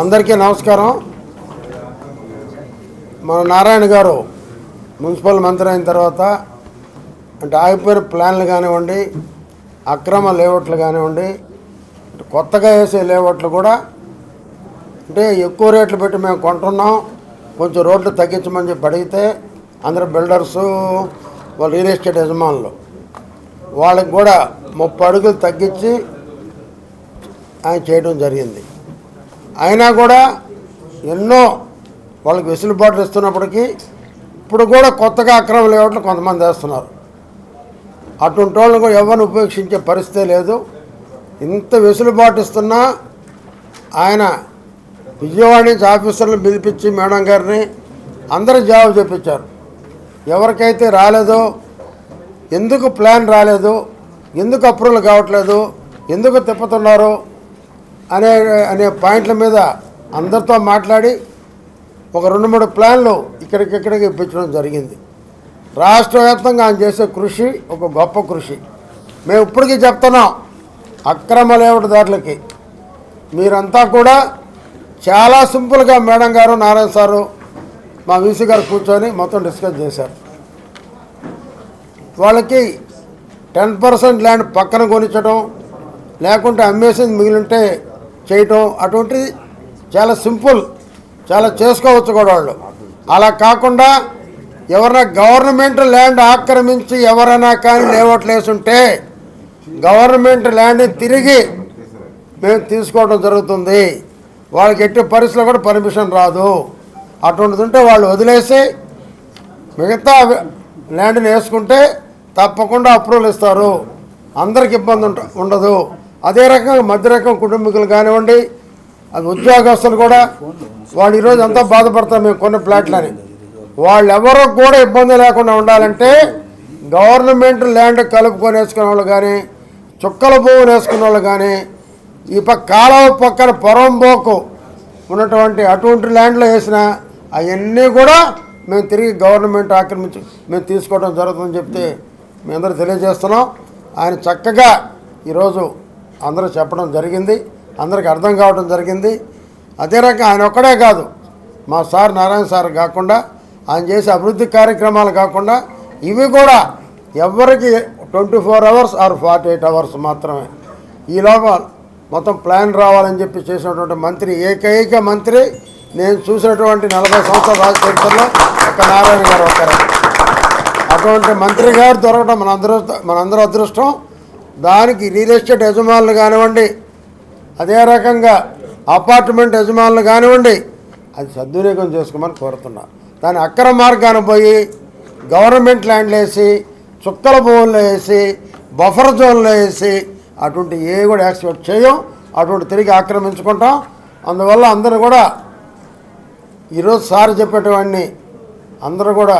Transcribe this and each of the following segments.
అందరికీ నమస్కారం. మన నారాయణ గారు మున్సిపల్ మంత్రి అయిన తర్వాత అంటే ఆగిపోయిన ప్లాన్లు కానివ్వండి అక్రమ లేఅవుట్లు కానివ్వండి కొత్తగా వేసే లేఅవుట్లు కూడా అంటే ఎక్కువ రేట్లు పెట్టి మేము కొంటున్నాం. కొంచెం రోడ్లు తగ్గించమని చెప్పి అడిగితే అందరు బిల్డర్సు వాళ్ళ రియల్ ఎస్టేట్ యజమానులు వాళ్ళకి కూడా ముప్పై అడుగులు తగ్గించి ఆయన చేయడం జరిగింది. అయినా కూడా ఎన్నో వాళ్ళకి వెసులుబాట్లు ఇస్తున్నప్పటికీ ఇప్పుడు కూడా కొత్తగా అక్రమ లేఅవుట్లు కొంతమంది వేస్తున్నారు. అటువంటి వాళ్ళని కూడా ఎవరిని ఉపేక్షించే పరిస్థితే లేదు. ఇంత వెసులుబాటు ఇస్తున్నా ఆయన విజయవాడ నుంచి ఆఫీసర్లను పిలిపించి మేడం గారిని అందరూ జవాబు చెప్పించారు. ఎవరికైతే రాలేదో ఎందుకు ప్లాన్ రాలేదు ఎందుకు అప్రూవల్ కావట్లేదు ఎందుకు తిప్పుతున్నారు అనే అనే పాయింట్ల మీద అందరితో మాట్లాడి ఒక రెండు మూడు ప్లాన్లు ఇక్కడికిక్కడికి ఇప్పించడం జరిగింది. రాష్ట్ర వ్యాప్తంగా ఆయన చేసే కృషి ఒక గొప్ప కృషి. మేము ఇప్పటికీ చెప్తున్నాం అక్రమ లేవటదారులకి మీరంతా కూడా చాలా సింపుల్గా మేడం గారు నారాయణ సారు మా వీసీ గారు కూర్చొని మొత్తం డిస్కస్ చేశారు. వాళ్ళకి టెన్ పర్సెంట్ ల్యాండ్ పక్కన కొనిచ్చడం లేకుంటే అమ్మేసింది మిగిలింటే చేయటం అటువంటిది చాలా సింపుల్ చాలా చేసుకోవచ్చు కూడా వాళ్ళు. అలా కాకుండా ఎవరైనా గవర్నమెంట్ ల్యాండ్ ఆక్రమించి ఎవరైనా కానీ లేఅవుట్లు వేసుంటే గవర్నమెంట్ ల్యాండ్ని తిరిగి మేము తీసుకోవడం జరుగుతుంది. వాళ్ళకి ఎట్టి పరిస్థితుల్లో కూడా పర్మిషన్ రాదు. అటువంటిది ఉంటే వాళ్ళు వదిలేసి మిగతా ల్యాండ్ని వేసుకుంటే తప్పకుండా అప్రూవల్ ఇస్తారు. అందరికి ఇబ్బంది ఉండదు. అదే రకంగా మధ్య రకం కుటుంబీకులు కానివ్వండి అది ఉద్యోగస్తులు కూడా వాళ్ళు ఈరోజు అంతా బాధపడతారు మేము కొన్ని ప్లాట్లని వాళ్ళెవరూ కూడా ఇబ్బంది లేకుండా ఉండాలంటే గవర్నమెంట్ ల్యాండ్ కలుపుకొని వేసుకునే వాళ్ళు కానీ చుక్కల భూములు వేసుకునే వాళ్ళు కానీ ఈ పక్క కాలువ పక్కన పొరంబోకు ఉన్నటువంటి అటువంటి ల్యాండ్లో వేసిన అవన్నీ కూడా మేము తిరిగి గవర్నమెంట్ ఆక్రమించి మేము తీసుకోవడం జరుగుతుందని చెప్తే మేము అందరూ తెలియజేస్తున్నాం. ఆయన చక్కగా ఈరోజు అందరూ చెప్పడం జరిగింది అందరికి అర్థం కావడం జరిగింది. అదే రకంగా ఆయన ఒక్కడే కాదు మా సార్ నారాయణ సార్ కాకుండా ఆయన చేసే అభివృద్ధి కార్యక్రమాలు కాకుండా ఇవి కూడా ఎవరికి twenty four hours or forty eight hours మాత్రమే. ఈలోగా మొత్తం ప్లాన్ రావాలని చెప్పి చేసినటువంటి మంత్రి ఏకైక మంత్రి నేను చూసినటువంటి నలభై సంవత్సరాల రాజకీయంలో ఒక నారాయణ గారు ఒకరు అటువంటి మంత్రి గారు దొరకడం మనందరూ మనందరూ అదృష్టం. దానికి రియల్ ఎస్టేట్ యజమానులు కానివ్వండి అదే రకంగా అపార్ట్మెంట్ యజమానులు కానివ్వండి అది సద్వినియోగం చేసుకోమని కోరుతున్నా. దాని అక్రమ మార్గాన పోయి గవర్నమెంట్ ల్యాండ్లు వేసి చుక్కల భూములు వేసి బఫర్ జోన్లో వేసి అటువంటి ఏ కూడా యాక్సిపెక్ట్ చేయం అటువంటి తిరిగి ఆక్రమించుకుంటాం అందువల్ల అందరూ కూడా ఈరోజు సార్ చెప్పేటవాడిని అందరూ కూడా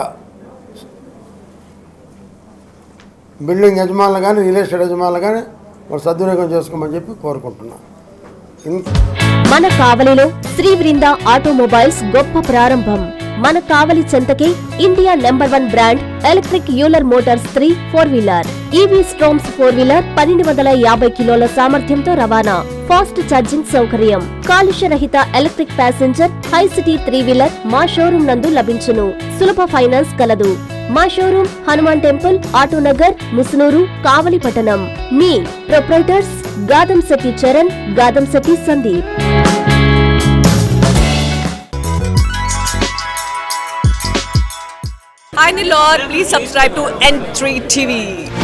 బిల్డింగ్ యజమానులు కానీ రియల్ ఎస్టేట్ యజమానులు కానీ మరి సద్వినియోగం చేసుకోమని చెప్పి కోరుకుంటున్నాను మన కావలిలో శ్రీ వృంద ఆటోమొబైల్స్ గొప్ప ప్రారంభం. మన Kavali చెంతకే India number one brand electric Euler motors three four wheeler. EV storms four wheeler పన్నెండు వందల యాభై కిలోల సామర్థ్యంతో రవాణా. ఫాస్ట్ ఛార్జింగ్ సౌకర్యం. కాలుష్య రహిత electric passenger hi city three wheeler మా షోరూం నందు లభించును. సులభ ఫైనాన్స్ కలదు. మా షోరూమ్ హనుమాన్ టెంపుల్ ఆటోనగర్ ముసునూరు కావలిపట్టణం మీ proprietors Gadam Sathi Charan Gadam Sathi Sandeep Hi Lord. please subscribe to N3 TV.